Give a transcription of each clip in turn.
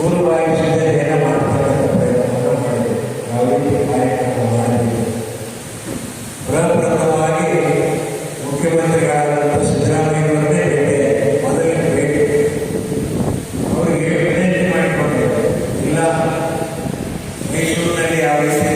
ಗುರುವಾಗಿ ಸಿದ್ಧತೆಯನ್ನು ಮಾಡ್ತಕ್ಕಂಥ ಪ್ರಯತ್ನವನ್ನು ಮಾಡಬೇಕು ಕಾರ್ಯಕ್ರಮ ಮಾಡಬೇಕು ಪ್ರಪ್ರಥಮವಾಗಿ ಮುಖ್ಯಮಂತ್ರಿಗಳಾದಂಥ ಸಿದ್ದರಾಮಯ್ಯವರನ್ನೇ ಅವರಿಗೆ ವಿನಂತಿ ಇಲ್ಲ, ಮೈಸೂರಿನಲ್ಲಿ ಯಾವ ರೀತಿ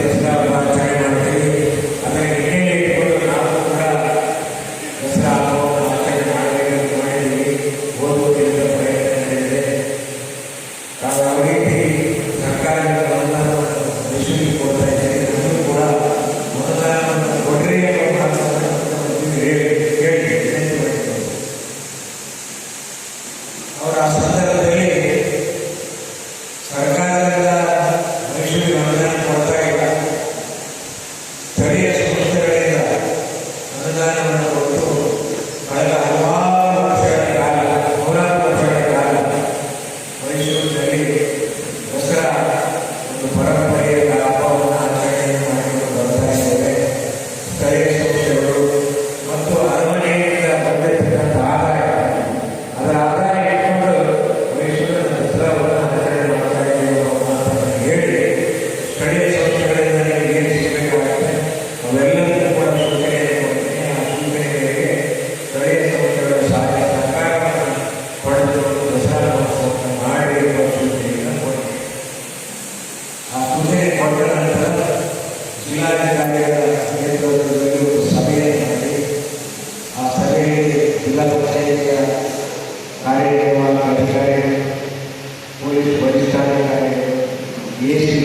ಎಸ್ ಸಿ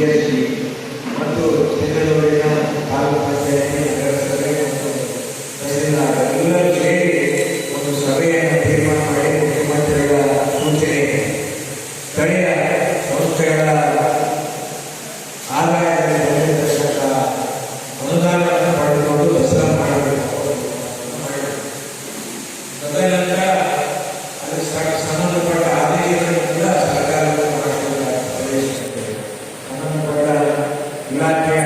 ಎಸ್ ಸಿ ಮತ್ತು ತದನಂತರ ಅದಕ್ಕೆ ಸಂಬಂಧಪಟ್ಟ ಆದೇಶಗಳನ್ನು ಕೂಡ ಸರ್ಕಾರದಿಂದ ಪ್ರದೇಶಕ್ಕೆ ಸಂಬಂಧಪಟ್ಟ ಇಲಾಖೆಯ